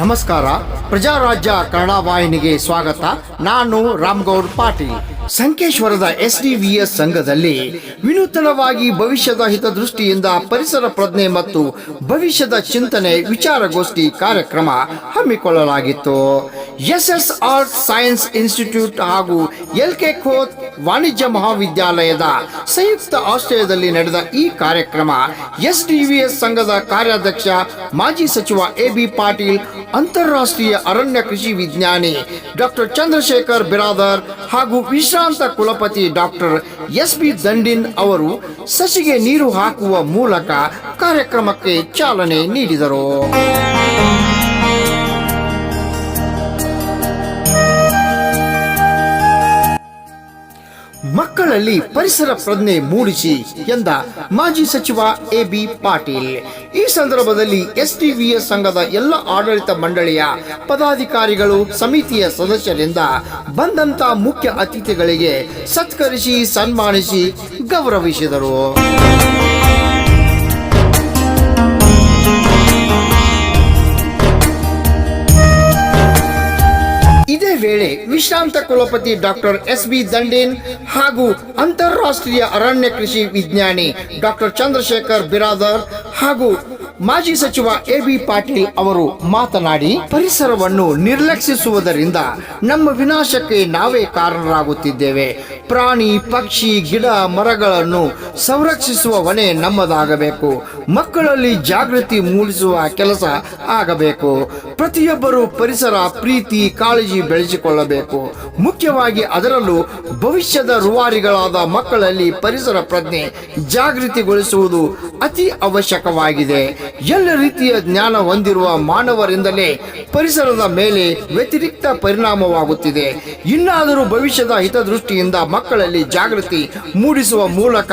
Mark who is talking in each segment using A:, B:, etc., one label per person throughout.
A: ನಮಸ್ಕಾರ. ಪ್ರಜಾರಾಜ್ಯ ಕನ್ನಡ ವಾಹಿನಿಗೆ ಸ್ವಾಗತ. ನಾನು ರಾಮ್ಗೌಡ್ ಪಾಟೀಲ್. ಸಂಕೇಶ್ವರದ ಎಸ್ ಸಂಘದಲ್ಲಿ ವಿನೂತನವಾಗಿ ಭವಿಷ್ಯದ ಹಿತದೃಷ್ಟಿಯಿಂದ ಪರಿಸರ ಪ್ರಜ್ಞೆ ಮತ್ತು ಭವಿಷ್ಯದ ಚಿಂತನೆ ವಿಚಾರಗೋಷ್ಠಿ ಕಾರ್ಯಕ್ರಮ ಹಮ್ಮಿಕೊಳ್ಳಲಾಗಿತ್ತು. S S art science institute ಹಾಗೂ ಎಲ್ ಕೆ ಖೋತ್ ವಾಣಿಜ್ಯ ಮಹಾವಿದ್ಯಾಲಯದ ಸಂಯುಕ್ತ ಆಶ್ರಯದಲ್ಲಿ ನಡೆದ ಈ ಕಾರ್ಯಕ್ರಮ ಎಸ್ ಡಿವಿಎಸ್ ಸಂಘದ ಕಾರ್ಯಾಧ್ಯಕ್ಷ, ಮಾಜಿ ಸಚಿವ ಎ ಪಾಟೀಲ್, ಅಂತಾರಾಷ್ಟ್ರೀಯ ಅರಣ್ಯ ಕೃಷಿ ವಿಜ್ಞಾನಿ ಡಾಕ್ಟರ್ ಚಂದ್ರಶೇಖರ್ ಬಿರಾದರ್ ಹಾಗೂ ವಿಶ್ರಾಂತ ಕುಲಪತಿ ಡಾಕ್ಟರ್ ಎಸ್ ಬಿ ದಂಡಿನ್ ಅವರು ಸಸಿಗೆ ನೀರು ಹಾಕುವ ಮೂಲಕ ಕಾರ್ಯಕ್ರಮಕ್ಕೆ ಚಾಲನೆ ನೀಡಿದರು. ಮಕ್ಕಳಲ್ಲಿ ಪರಿಸರ ಪ್ರಜ್ಞೆ ಮೂಡಿಸಿ ಎಂದ ಮಾಜಿ ಸಚಿವ ಎ ಬಿ ಪಾಟೀಲ್. ಈ ಸಂದರ್ಭದಲ್ಲಿ ಎಸ್ಟಿವಿಎಸ್ ಸಂಘದ ಎಲ್ಲ ಆಡಳಿತ ಮಂಡಳಿಯ ಪದಾಧಿಕಾರಿಗಳು, ಸಮಿತಿಯ ಸದಸ್ಯರಿಂದ ಬಂದಂತ ಮುಖ್ಯ ಅತಿಥಿಗಳಿಗೆ ಸತ್ಕರಿಸಿ, ಸನ್ಮಾನಿಸಿ ಗೌರವಿಸಿದರು. ವೇಳೆ ವಿಶ್ರಾಂತ ಕುಲಪತಿ ಡಾಕ್ಟರ್ ಎಸ್ ಬಿ ದಂಡೇನ್ ಹಾಗೂ ಅಂತಾರಾಷ್ಟ್ರೀಯ ಅರಣ್ಯ ಕೃಷಿ ವಿಜ್ಞಾನಿ ಡಾಕ್ಟರ್ ಚಂದ್ರಶೇಖರ್ ಬಿರಾದರ್ ಹಾಗೂ ಮಾಜಿ ಸಚಿವ ಎ ಬಿ ಪಾಟೀಲ್ ಅವರು ಮಾತನಾಡಿ, ಪರಿಸರವನ್ನು ನಿರ್ಲಕ್ಷಿಸುವುದರಿಂದ ನಮ್ಮ ವಿನಾಶಕ್ಕೆ ನಾವೇ ಕಾರಣರಾಗುತ್ತಿದ್ದೇವೆ. ಪ್ರಾಣಿ, ಪಕ್ಷಿ, ಗಿಡ, ಮರಗಳನ್ನು ಸಂರಕ್ಷಿಸುವ ಹೊಣೆ ನಮ್ಮದಾಗಬೇಕು. ಮಕ್ಕಳಲ್ಲಿ ಜಾಗೃತಿ ಮೂಡಿಸುವ ಕೆಲಸ ಆಗಬೇಕು. ಪ್ರತಿಯೊಬ್ಬರು ಪರಿಸರ, ಪ್ರೀತಿ, ಕಾಳಜಿ ಬೆಳೆಸಿಕೊಳ್ಳಬೇಕು. ಮುಖ್ಯವಾಗಿ ಅದರಲ್ಲೂ ಭವಿಷ್ಯದ ರೂವಾರಿಗಳಾದ ಮಕ್ಕಳಲ್ಲಿ ಪರಿಸರ ಪ್ರಜ್ಞೆ ಜಾಗೃತಿಗೊಳಿಸುವುದು ಅತಿ ಅವಶ್ಯಕವಾಗಿದೆ. ಎಲ್ಲ ರೀತಿಯ ಜ್ಞಾನ ಹೊಂದಿರುವ ಮಾನವರಿಂದಲೇ ಪರಿಸರದ ಮೇಲೆ ವ್ಯತಿರಿಕ್ತ ಪರಿಣಾಮವಾಗುತ್ತಿದೆ. ಇನ್ನಾದರೂ ಭವಿಷ್ಯದ ಹಿತದೃಷ್ಟಿಯಿಂದ ಮಕ್ಕಳಲ್ಲಿ ಜಾಗೃತಿ ಮೂಡಿಸುವ ಮೂಲಕ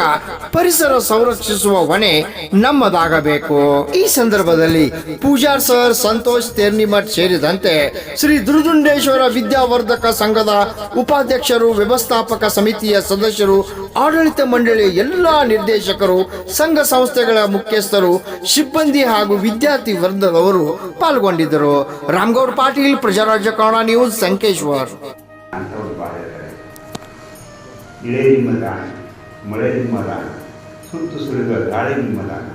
A: ಪರಿಸರ ಸಂರಕ್ಷಿಸುವ ಹೊಣೆ ನಮ್ಮದಾಗಬೇಕು. ಈ ಸಂದರ್ಭದಲ್ಲಿ ಪೂಜಾರ್ ಸರ್ ಸಂತೋಷ್ ತೇರ್ನಿಮಠ್ ಸೇರಿದಂತೆ ಶ್ರೀ ದುರ್ದುಂಡೇಶ್ವರ ವಿದ್ಯಾವರ್ಧಕ ಸಂಘದ ಉಪಾಧ್ಯಕ್ಷರು, ವ್ಯವಸ್ಥಾಪಕ ಸಮಿತಿಯ ಸದಸ್ಯರು, ಆಡಳಿತ ಮಂಡಳಿ ಎಲ್ಲಾ ನಿರ್ದೇಶಕರು, ಸಂಘ ಸಂಸ್ಥೆಗಳ ಮುಖ್ಯಸ್ಥರು, ಸಿಬ್ಬಂದಿ ಹಾಗೂ ವಿದ್ಯಾರ್ಥಿ ವರ್ಗದವರು ಪಾಲ್ಗೊಂಡಿದ್ದರು. ರಾಮಗೌಡ್ ಪಾಟೀಲ್, ಪ್ರಜಾರಾಜ್ಯ ಕನ್ನಡ ನ್ಯೂಸ್, ಸಂಕೇಶ್ವರ್.
B: ಇಳೆ ನಿಮ್ಮ ದಾನ ಮಳೆ ನಿಮ್ಮ ಸುತ್ತು ಸುರಿದ ಗಾಳಿ ನಿಮ್ಮ ದಾನ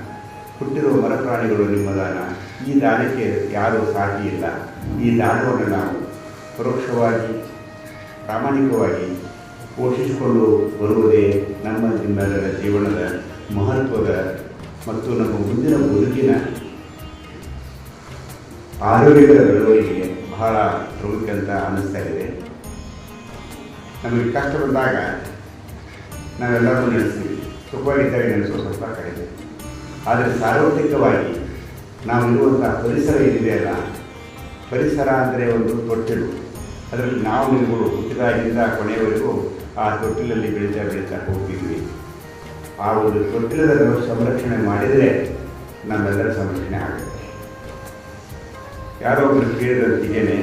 B: ಹುಟ್ಟಿರುವ ಮರ ಪ್ರಾಣಿಗಳು ನಿಮ್ಮ ದಾನ ಈ ದಾನಕ್ಕೆ ಯಾರೂ ಸಾಟಿ ಇಲ್ಲ. ಈ ದಾನವನ್ನು ನಾವು ಪರೋಕ್ಷವಾಗಿ, ಪ್ರಾಮಾಣಿಕವಾಗಿ ಪೋಷಿಸಿಕೊಂಡು ಬರುವುದೇ ನಮ್ಮ ಜೀವನದ ಮಹತ್ವದ ಮತ್ತು ನಮ್ಮ ಮುಂದಿನ ಬದುಕಿನ ಆರೋಗ್ಯದ ಬೆಳವಣಿಗೆ ಬಹಳ ಪ್ರಮುಖ ಅಂತ ಅನ್ನಿಸ್ತಾ ಇದೆ. ನಮಗೆ ಕಷ್ಟ ಬಂದಾಗ ನಾವೆಲ್ಲರೂ ನೆನೆಸ್ತೀವಿ ಸುಖವಾಗಿದ್ದಾಗ ನೆನೆಸೋ ಸ್ವಲ್ಪ ಕಡಿಮೆ ಆದರೆ ಸಾರ್ವತ್ರಿಕವಾಗಿ ನಾವು ಇರುವಂಥ ಪರಿಸರ ಏನಿದೆಯಲ್ಲ ಪರಿಸರ ಅಂದರೆ ಒಂದು ತೊಟ್ಟಿಲು. ಅದರಲ್ಲಿ ನಾವು ನಿಲ್ಗಳು ಹುಟ್ಟಿದಾಗಿಂದ ಕೊನೆಯವರೆಗೂ ಆ ತೊಟ್ಟಿಲಲ್ಲಿ ಬೆಳೀತಾ ಬೆಳೀತಾ ಹೋಗ್ತಿದ್ವಿ. ಆ ಒಂದು ತೊಟ್ಟಿಲನ್ನು ಸಂರಕ್ಷಣೆ ಮಾಡಿದರೆ ನಮ್ಮೆಲ್ಲರ ಸಂರಕ್ಷಣೆ ಆಗುತ್ತೆ. ಯಾರೋ ಒಬ್ಬರು ಕೇಳಿದಂತಿಗೇನೆ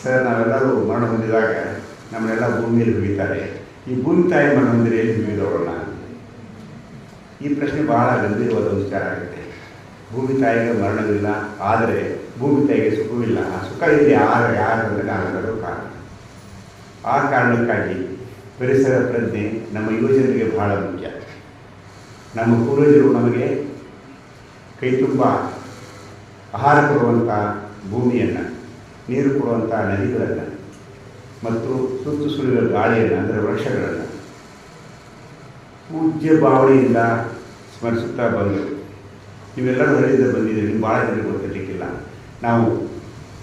B: ಸರ್, ನಾವೆಲ್ಲರೂ ಮರಣ ಹೊಂದಿದಾಗ ನಮ್ಮನ್ನೆಲ್ಲ ಭೂಮಿಯಲ್ಲಿ ಹುಗಿತಾರೆ ಈ ಭೂಮಿ ತಾಯಿ ಮರಣ ಹೊಂದಿರ ಎಲ್ಲಿ ಈ ಪ್ರಶ್ನೆ ಬಹಳ ಗಂಭೀರವಾದ ವಿಚಾರ ಆಗುತ್ತೆ. ಭೂಮಿ ತಾಯಿಗೆ ಮರಣವಿಲ್ಲ, ಆದರೆ ಭೂಮಿ ತಾಯಿಗೆ ಸುಖವಿಲ್ಲ. ಸುಖ ಇದೆ ಆದರೆ ಯಾರು ಅಂದರೆ ಕಾರಣ. ಆ ಕಾರಣಕ್ಕಾಗಿ ಪರಿಸರ ಪ್ರಜ್ಞೆ ನಮ್ಮ ಯುವಜನರಿಗೆ ಬಹಳ ಮುಖ್ಯ. ನಮ್ಮ ಪೂರ್ವಜರು ನಮಗೆ ಕೈ ತುಂಬ ಆಹಾರ ಕೊಡುವಂಥ ಭೂಮಿಯನ್ನು, ನೀರು ಕೊಡುವಂಥ ನದಿಗಳನ್ನು ಮತ್ತು ಸುತ್ತು ಸುಳಿದ ಗಾಳಿಯನ್ನು, ಅಂದರೆ ವೃಕ್ಷಗಳನ್ನು ಪೂಜ್ಯ ಭಾವನೆಯಿಂದ ಸ್ಮರಿಸುತ್ತಾ ಬಂದರು ನೀವೆಲ್ಲರೂ ಹೇಳಿದ ಬಂದಿದ್ದೀರಿ ನೀವು ಭಾಳ ಜನರಿಗೆ ಗೊತ್ತಿರಲಿಕ್ಕಿಲ್ಲ ನಾವು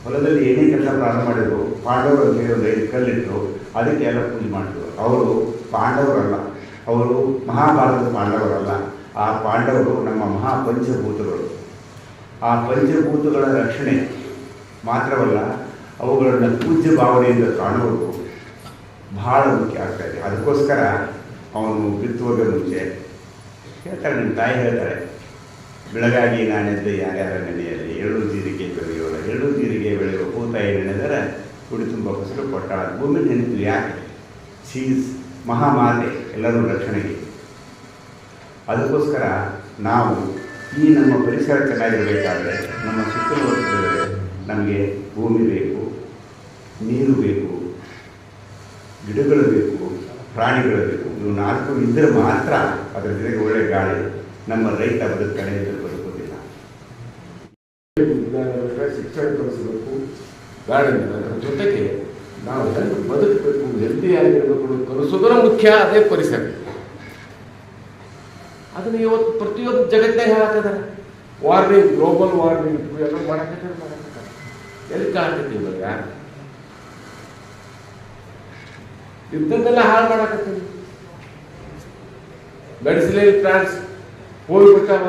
B: ಹೊಲದಲ್ಲಿ ಏನೇ ಕೆಲಸ ಪ್ರಾರಂಭ ಮಾಡಿದ್ರು ಪಾಂಡವರ ಮೇಲೆ ಒಂದು ಐದು ಅದಕ್ಕೆ ಎಲ್ಲ ಪೂಜೆ ಮಾಡಿದ್ರು. ಅವರು ಪಾಂಡವರಲ್ಲ. ಅವರು ಮಹಾಭಾರತದ ಪಾಂಡವರಲ್ಲ. ಆ ಪಾಂಡವರು ನಮ್ಮ ಮಹಾಪಂಚಭೂತಗಳು. ಆ ಪಂಚಭೂತಗಳ ರಕ್ಷಣೆ ಮಾತ್ರವಲ್ಲ, ಅವುಗಳನ್ನು ಪೂಜ್ಯ ಭಾವನೆಯಿಂದ ಕಾಣುವುದು ಬಹಳ ಮುಖ್ಯ ಆಗ್ತಾ ಇದೆ. ಅದಕ್ಕೋಸ್ಕರ ಅವನು ಬಿತ್ತುವಾಗ ಮುಂಚೆ ಹೇಳ್ತಾರೆ, ನಿಮ್ಮ ತಾಯಿ ಹೇಳ್ತಾಳೆ ಬೆಳಗಾಗಿ ನಾನೆದ್ದು ಯಾರ್ಯಾರ ಮನೆಯಲ್ಲಿ ಎಳ್ಳು ಜೀರಿಗೆ ಬೆಳೆಯೋಲ್ಲ ಎಳ್ಳು ಜೀರಿಗೆ ಬೆಳೆಯುವ ಭೂತಾಯಿ ನೆನೆದರೆ ಕುಡಿ ತುಂಬ ಫಸಲು ಕೊಟ್ಟಾಳ. ಭೂಮಿ ನೆನೆದು ಯಾಕೆ?
C: ಶೀಸ್ ಮಹಾಮಾತೆ, ಎಲ್ಲರೂ ರಕ್ಷಣೆಗೆ. ಅದಕ್ಕೋಸ್ಕರ ನಾವು ಈ ನಮ್ಮ ಪರಿಸರ ಚೆನ್ನಾಗಿರಬೇಕಾದ್ರೆ, ನಮ್ಮ ಸುತ್ತಮುತ್ತಲಿದ್ರೆ ನಮಗೆ ಭೂಮಿ ಬೇಕು, ನೀರು ಬೇಕು, ಗಿಡಗಳು ಬೇಕು, ಪ್ರಾಣಿಗಳು ಬೇಕು. ಇವು ನಾಲ್ಕು ಇದ್ದರೆ ಮಾತ್ರ ಅದರ ಜೊತೆಗೆ ಒಳ್ಳೆ ಗಾಳಿ. ನಮ್ಮ ರೈತ ಬದುಕ್ತಾನೆ ಕಡೆ ಬದುಕೋದಿಲ್ಲ
D: ಶಿಕ್ಷಣ ಕಲಿಸಬೇಕು ಗಾರ್ಡನ್ ಅದರ ಜೊತೆಗೆ ನಾವು ಹೆಂಗೆ ಬದುಕಬೇಕು ಹೆಲ್ದಿಯಾಗಿರಬೇಕು ಕಲಿಸೋದರ ಮುಖ್ಯ, ಅದೇ ಪರಿಸರ. ಅದನ್ನ ಇವತ್ತು ಪ್ರತಿಯೊಂದು ಜಗತ್ತೇ ಹೇಳ್ತದ ವಾರ್ನಿಂಗ್ ಗ್ಲೋಬಲ್ ವಾರ್ನಿಂಗ್ ಎಲ್ಲ ಮಾಡಕ್ಕೆ ಎಲ್ಲಿ ಕಾಣ್ತೈತಿ ಇವಾಗ? ಯುದ್ಧದೆಲ್ಲ ಹಾಳು ಮಾಡಕತ್ತೀವಿ ಮೆಡಿಸಿನಲ್ ಪ್ಲಾಂಟ್ಸ್ ಹೋಗ್ಬಿಟ್ಟಾವ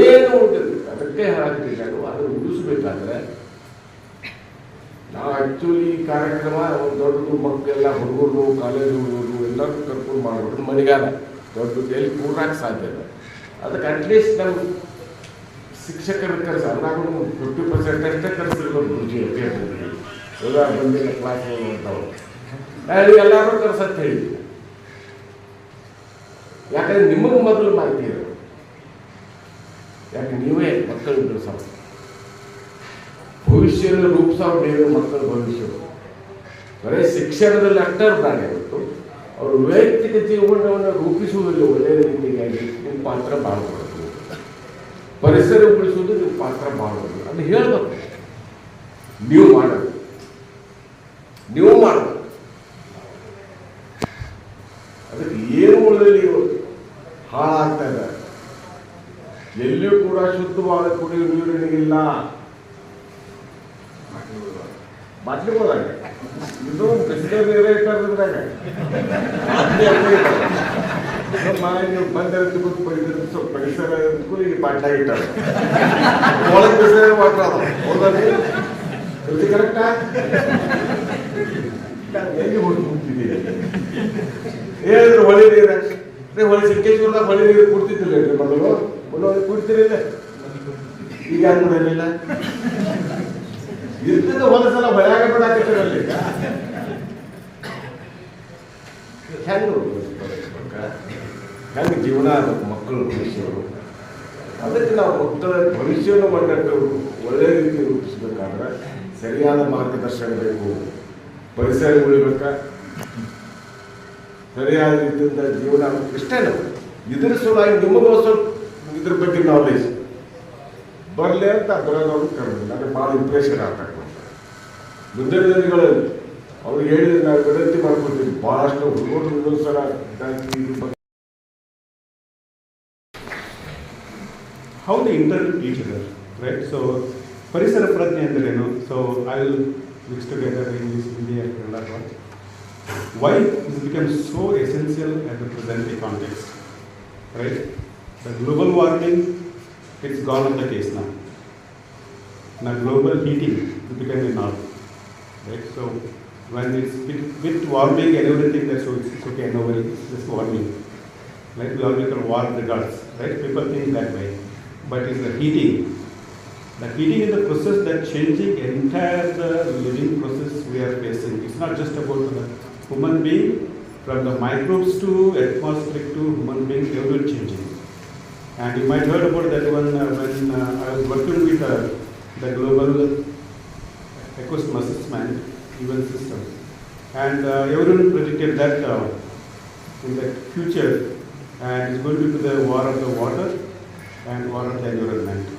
D: ಏನು ಅದಕ್ಕೆ ನಾನು ಅದನ್ನು ಉಳಿಸ್ಬೇಕಾದ್ರೆ ನಾವು ಆ್ಯಕ್ಚುಲಿ ಕಾರ್ಯಕ್ರಮ ಒಂದು ದೊಡ್ಡದು ಮಕ್ಕಳೆಲ್ಲ ಹುಡುಗರು ಕಾಲೇಜು ಹುಡುಗರು ಎಲ್ಲರೂ ಕರ್ಕೊಂಡು ಮಾಡ್ಬಿಟ್ರು ಮನೆಗಾಲ ದೊಡ್ಡದು ಎಲ್ಲಿ ಪೂರ್ಣಕ್ಕೆ ಸಾಧ್ಯ ಇಲ್ಲ. ಅದಕ್ಕೆ ಅಟ್ಲೀಸ್ಟ್ ನಾವು ಶಿಕ್ಷಕರ ಕರೆಸ ನಾವು ಫಿಫ್ಟಿ ಪರ್ಸೆಂಟ್ ಅಷ್ಟೇ ಕರೆಸಿರ್ಬೋದು ಗುರುಜಿ ಎಲ್ಲ ಬಂದಿಲ್ಲ ಕ್ಲಾಸ್ ಹೋಗುವಂಥವ್ರು ನಾನು ಎಲ್ಲರೂ ಕರ್ಸಂತ ಹೇಳಿದ್ವಿ ಯಾಕಂದ್ರೆ ನಿಮಗೆ ಮೊದಲು ಮಾಹಿತಿ ಇರೋದು. ಯಾಕೆ ನೀವೇ ಮಕ್ಕಳು ಬೆಳೆಸೋ ಭವಿಷ್ಯದ ರೂಪಿಸೋರು ನೀವೇ ಮಕ್ಕಳ ಭವಿಷ್ಯ. ಬರೀ ಶಿಕ್ಷಣದಲ್ಲಿ ಅಷ್ಟೇ ಬೇಡ ಇವತ್ತು ಅವರು ವೈಯಕ್ತಿಕ ಜೀವನವನ್ನು ರೂಪಿಸುವುದರಲ್ಲಿ ಒಳ್ಳೆಯ ರೀತಿಯಾಗಿ ನಿಮ್ಮ ಪಾತ್ರ ಕೊಡೋದು ಪರಿಸರ ಉಳಿಸುವುದು ನಿಮ್ಮ ಪಾತ್ರ ಕೊಡಬೇಕು ಅದು ಹೇಳ್ಬೇಕು. ನೀವು ಮಾಡಬೇಕು ನೀವು ಮಾಡಬೇಕು ಅದಕ್ಕೆ ಏನು ಉಳಿದಲ್ಲಿ ಹಾಳಾಗ್ತಾ ಇದೆ. ಎಲ್ಲಿಯೂ ಕೂಡ ಶುದ್ಧವಾದ ಕುಡಿಯುವ ನೀರಿನಿಗಿಲ್ಲ. ಇದು ಹೋದಾಗ ನೀರೇ ಇಟ್ಟಾರ್ದ್ರಾಗ ಬೇರೆ ಇಟ್ಟಾರ. ನಮ್ಮ ನೀವು ಬಂದಿರೋದು ಗೊತ್ತು ಪರಿಸರ ಪರಿಸರ ಇದಕ್ಕೂ ಈಗ ಇಟ್ಟಾರೆ ಒಳಗೆ ಬಿಸಿಲೇ ಮಾತ್ರ ಅದ. ಇದು ಕರೆಕ್ಟಾ ಎಲ್ಲಿ ಹೋಗಿ ಕೂತಿದ್ದೀರಿ? ಹೇಳಿದ್ರು ಹೊಳೆ ನೀರ? ಹೊಳೆ ಸಿಂಕೇಶ್ವರದಾಗ ಹೊಳೆ ನೀರು ಕುಡ್ತಿದ್ದಿಲ್ಲ ರೀ ಮೊದಲು ಮೊದಲು ಕುಡ್ತಿರಿಲ್ಲ ಈಗ ಯಾಕೆ ನೋಡಲಿಲ್ಲ ಇರ್ತಿದ್ದು ಒಂದು ಸಲ ಹೊಳ್ಯಾಗ ಬಿಡಾಕತ್ತಿರಲ್ಲ ಈಗ. ಹೆಂಗೆ ಜೀವನ ಮಕ್ಕಳು ಭವಿಷ್ಯವರು ಅದಕ್ಕೆ ನಾವು ಮಕ್ಕಳ ಭವಿಷ್ಯವನ್ನು ಒಳ್ಳೆ ರೀತಿ ರೂಪಿಸ್ಬೇಕಾದ್ರೆ ಸರಿಯಾದ ಮಾರ್ಗದರ್ಶನ ಬೇಕು. ಪರಿಸರ ಉಳಿಬೇಕಾ? ಸರಿಯಾದ ರೀತಿಯಿಂದ ಜೀವನ ಇಷ್ಟೇ ನಾವು ಸಲುವಾಗಿ ನಿಮಗೂ ಸ್ವಲ್ಪ ಇದ್ರ ಬಗ್ಗೆ ನಾಲೆಜ್ ಬರಲಿ ಅಂತ ಬರೋದವ್ರು ಕರೆದಿಲ್ಲ ಅಂದರೆ ಭಾಳ ಇಂಪ್ರೆಷನ್ ಆಗ್ತಾ ಮುಂದಿನ ದಿನಗಳಲ್ಲಿ ಅವ್ರಿಗೆ ಹೇಳಿದ್ರೆ ನಾವು ವಿನಂತಿ ಮಾಡ್ಕೊತೀವಿ ಭಾಳಷ್ಟು ಹುಡುಗರು ಇನ್ನೊಂದು ಸಲ
C: ಹೌದು ಇಂಟರ್ ಟೀಚರ್ ರೈಟ್? So, ಪರಿಸರ ಪ್ರಜ್ಞೆ ಅಂದ್ರೇನು? So I will mixed together in this India and Kerala work. Why this becomes so essential at the present context, right? The global warming, it's gone on the case now. Now global heating it became a norm, right? So when it's bit, bit warming and everything, that's it's, it's okay, no worry, it's just warming. Right? We all become warm regards, right? People think that way. But it's the heating the heating is the process that changing entire the living process we are facing. It's not just about the human being, from the microbes to atmospheric to human being, everyone changing. And you might heard about that one uh, when uh, I was working with uh, the global ecosystem assessment event system. And uh, everyone predicted that uh, in the future, and it's going to be the war of the water and war of the environment.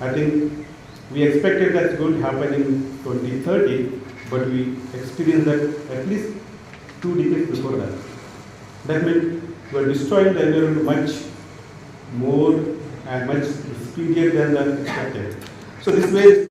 C: I think we expected that's going to happen in 2030, but we experienced that at least two decades before that. That means we're destroying the environment much more and much speedier than expected. So this way,